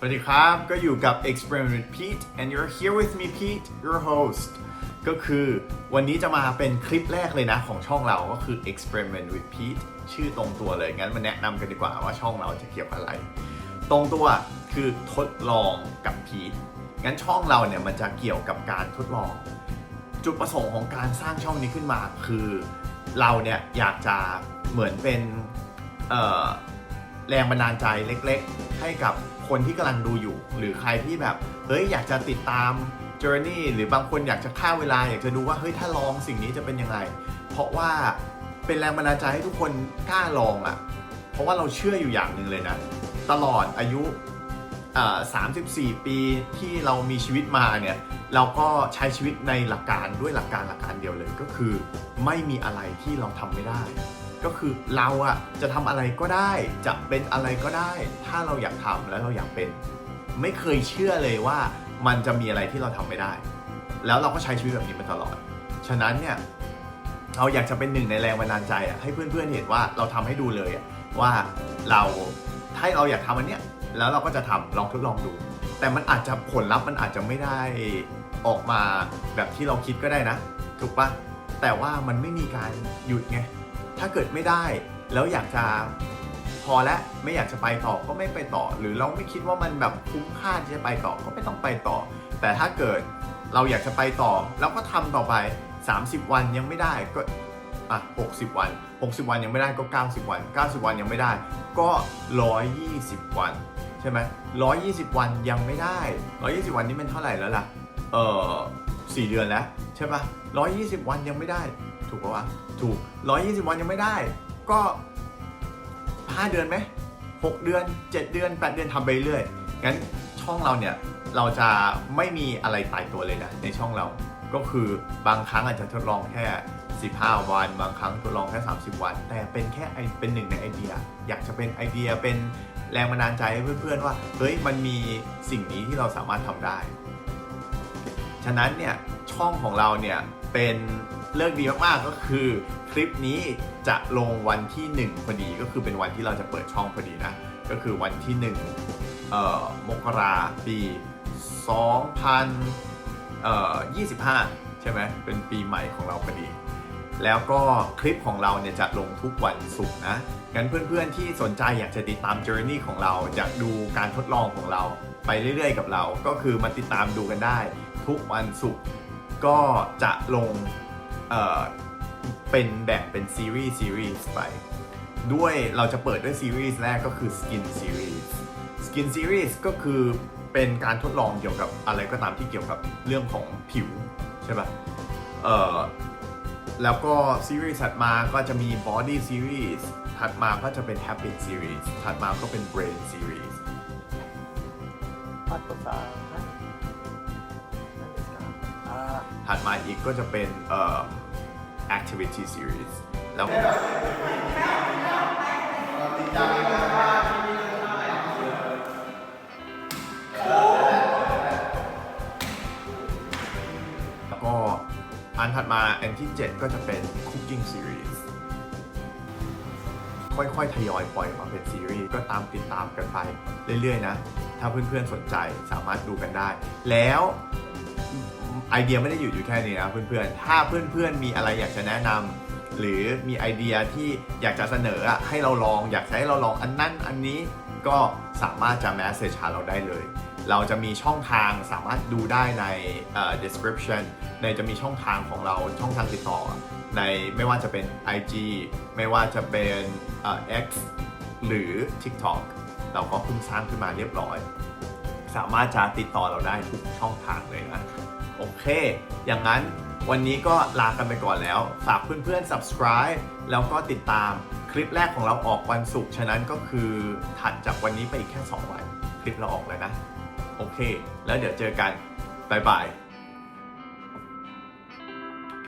สวัสดีครับก็อยู่กับ Experiment with Pete and you're here with me Pete your host ก็คือวันนี้จะมาเป็นคลิปแรกเลยนะของช่องเราก็คือ Experiment with Pete ชื่อตรงตัวเลย งั้นมาแนะนำกันดีกว่าว่าช่องเราจะเกี่ยวกับอะไร ตรงตัวคือทดลองกับ Pete งั้นช่องเราเนี่ยมันจะเกี่ยวกับการทดลอง จุดประสงค์ของการสร้างช่องนี้ขึ้นมาคือ เราเนี่ยอยากจะเหมือนเป็นเอ่อ แรงบันดาลใจเล็กๆ ให้กับคนที่กำลังดูอยู่ หรือใครที่แบบเฮ้ยอยากจะติดตาม journey หรือบางคนอยากจะฆ่าเวลา อยากจะดูว่าเฮ้ยถ้าลองสิ่งนี้จะเป็นยังไง เพราะว่าเป็นแรงบันดาลใจให้ทุกคนกล้าลองอะ่ะ เพราะว่าเราเชื่ออยู่อย่างหนึ่งเลยนะ ตลอดอายุอ่า34ปีที่เรามีชีวิตมาเนี่ยเราก็ใช้ชีวิตในหลักการด้วยหลักการหลักการเดียวเลยก็คือ ไม่มีอะไรที่เราทำไม่ได้ ก็คือเราอะจะทำอะไรก็ได้ จะเป็นอะไรก็ได้ ถ้าเราอยากทำแล้วเราอยากเป็น ไม่เคยเชื่อเลยว่ามันจะมีอะไรที่เราทำไม่ได้ แล้วเราก็ใช้ชีวิตแบบนี้มาตลอด ฉะนั้นเนี่ยเราอยากจะเป็นหนึ่งในแรงบันดาลใจอะให้เพื่อนๆเห็นว่าเราทำให้ดูเลยอะว่าเราถ้าเราอยากทำอันเนี้ยแล้วเราก็จะทำลองทดลองดู แต่มันอาจจะผลลัพธ์มันอาจจะไม่ได้ออกมาแบบที่เราคิดก็ได้นะ ถูกปะแต่ว่ามันไม่มีการหยุดไง ถ้าเกิดไม่ได้ แล้วอยากจะพอแล้วไม่อยากจะไปต่อก็ไม่ไปต่อ หรือเราไม่คิดว่ามันแบบคุ้มค่าที่จะไปต่อก็ไม่ต้องไปต่อ แต่ถ้าเกิดเราอยากจะไปต่อแล้วก็ทำต่อไป 30 วันยังไม่ได้ก็อะ60 วัน 60 วันยังไม่ได้ก็ 90 วัน 90 วันยังไม่ได้ก็ 120 วันใช่ไหม120วันยังไม่ได้120วันนี้เป็นเท่าไหร่แล้วล่ะ เออสี่เดือนแล้ว ใช่ปะ120วันยังไม่ได้ ถูกปะวะ ถูก120วันยังไม่ได้ ก็5เดือนไหม6เดือน7เดือน8เดือนทำไปเรื่อยงั้นช่องเราเนี่ยเราจะไม่มีอะไรตายตัวเลยนะในช่องเรา ก็คือบางครั้งอาจจะทดลองแค่ 15 วัน บางครั้งทดลองแค่ 30 วัน แต่เป็นแค่ไอเป็นหนึ่งในไอเดีย อยากจะเป็นไอเดียเป็นแรงบันดาลใจให้เพื่อนๆว่า เฮ้ยมันมีสิ่งนี้ที่เราสามารถทำได้ ฉะนั้นเนี่ย ช่องของเราเนี่ยเป็นเลิกดีมากๆก็คือ คลิปนี้จะลงวันที่ 1 พอดีก็คือเป็นวันที่เราจะเปิดช่องพอดีนะ ก็คือวันที่1เอ่อมกราปี2000เอ่อ25 ใช่ไหมเป็นปีใหม่ของเราพอดี แล้วก็คลิปของเราเนี่ยจะลงทุกวันศุกร์นะงั้นเพื่อนๆที่สนใจอยากจะติดตาม journey ของเราอยากดูการทดลองของเราไปเรื่อยๆ กับเรา ก็คือมาติดตามดูกันได้ทุกวันศุกร์ ก็จะลงเเป็นแบ่งเป็นซีรีส์ซีรีส์ไป ด้วยเราจะเปิดด้วยซีรีส์แรกก็คือ Skin Series Skin Series ก็คือเป็นการทดลองเกี่ยวกับอะไรก็ตามที่เกี่ยวกับเรื่องของผิว ใช่ปะ่ะแล้วก็ซีรีส์ถัดมาก็จะมี Body Series ถัดมาก็จะเป็น Habit Series ถัดมาก็เป็น Brain Series ภาคภาษา ถัดมาอีกก็จะเป็นเอ่อ Activity Series แล้วแล้วก็อันถัดมาอันที่ 7 ก็จะเป็น Cooking Series ค่อยๆ ทยอยปล่อยมาเป็นซีรีส์ก็ตามติดตามกันไปเรื่อยๆนะ ถ้าเพื่อนๆ สนใจสามารถดูกันได้ แล้ว ไอเดียไม่ได้อยู่อยู่แค่นี้นะเพื่อนๆ ถ้าเพื่อนๆ มีอะไรอยากจะแนะนำหรือมีไอเดียที่อยากจะเสนอให้เราลองอยากให้เราลองอันนั้นอันนี้ก็สามารถจะ message หาเราได้เลย เราจะมีช่องทางสามารถดูได้ในเอ่อ description ในจะมีช่องทางของเราช่องทางติดต่อ ในไม่ว่าจะเป็น IG ไม่ว่าจะเป็นเอ่อ X หรือ TikTok เราก็เพิ่งสร้างขึ้นมาเรียบร้อย สามารถจะติดต่อเราได้ทุกช่องทางเลยนะ โอเค อย่างนั้นวันนี้ก็ลากันไปก่อนแล้ว ฝากเพื่อนๆ subscribe แล้วก็ติดตามคลิปแรกของเราออกวันศุกร์ ฉะนั้นก็คือถัดจากวันนี้ไปอีกแค่ 2 วัน คลิปเราออกเลยนะ โอเค แล้วเดี๋ยวเจอกัน บ๊ายบาย